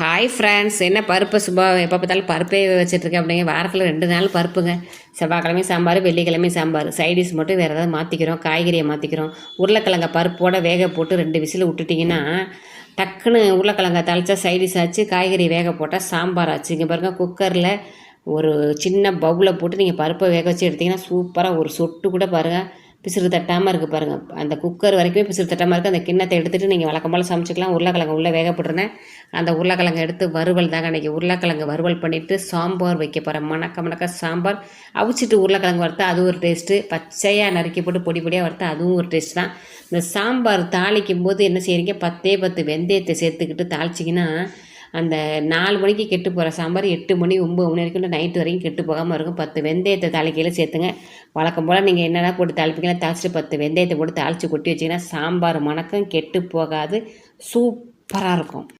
Hi friends என்ன பருப்பு சுபா? எப்போ பார்த்தாலும் பருப்பே வச்சுட்ருக்கேன் அப்படிங்க வாரத்தில் ரெண்டு நாள் பருப்புங்க. செவ்வாய்க்கிழமை சாம்பார் வெள்ளிக்கிழமை சாம்பார். சைடிஷ் மட்டும் வேறு ஏதாவது மாற்றிக்கிறோம் காய்கறியை மாற்றிக்கிறோம் உருளைக்கிழங்க பருப்போட வேக போட்டு ரெண்டு விசில் விட்டுட்டிங்கன்னா டக்குன்னு உருளைக்கிழங்க தாளிச்சா சைடிஷ் ஆச்சு. காய்கறி வேக போட்டால் சாம்பார் ஆச்சு. இங்கே பாருங்கள் குக்கரில் ஒரு சின்ன பவுலில் போட்டு நீங்கள் பருப்பை வேக வச்சு எடுத்திங்கன்னா சூப்பராக ஒரு சொட்டு கூட பாருங்கள் பிசிறு தட்டாமல் இருக்குது பாருங்கள் அந்த குக்கர் வரைக்குமே பிசிறு தட்டாமல் இருக்குது அந்த கிண்ணத்தை எடுத்துகிட்டு நீங்கள் வழக்கம் சமைச்சிக்கலாம். உருளைக்கிழங்கு உள்ளே வேக போட்டுருந்தேன் அந்த உருளைக்கிழங்கு எடுத்து வறுவல் தாங்க அன்றைக்கி உருளைக்கிழங்கு வறுவல் பண்ணிவிட்டு சாம்பார் வைக்க போகிறேன் மணக்க மணக்க சாம்பார். அவிச்சிட்டு உருளைக்கிழங்கு வறுத்தா அது ஒரு டேஸ்ட்டு பச்சையாக நறுக்கி போட்டு பொடி பொடியாக வறுத்தா அதுவும் ஒரு டேஸ்ட் தான். இந்த சாம்பார் தாளிக்கும் போது என்ன செய்கிறீங்க பத்தே பத்து வெந்தயத்தை சேர்த்துக்கிட்டு தாளிச்சிங்கன்னா அந்த நாலு மணிக்கு கெட்டு போகிற சாம்பார் எட்டு மணி ஒம்பது மணி வரைக்கும் நைட்டு வரைக்கும் கெட்டு போகாமல் இருக்கும். பத்து வெந்தயத்தை தாளிக்கையில் சேர்த்துங்க. வழக்கம் போல் நீங்கள் என்னென்ன போட்டு தாளிப்பீங்களா தாளிச்சிட்டு பத்து வெந்தயத்தை போட்டு தாளித்து கொட்டி வச்சிங்கன்னா சாம்பார் மணக்கம் கெட்டு போகாது. சூப்பராக இருக்கும்.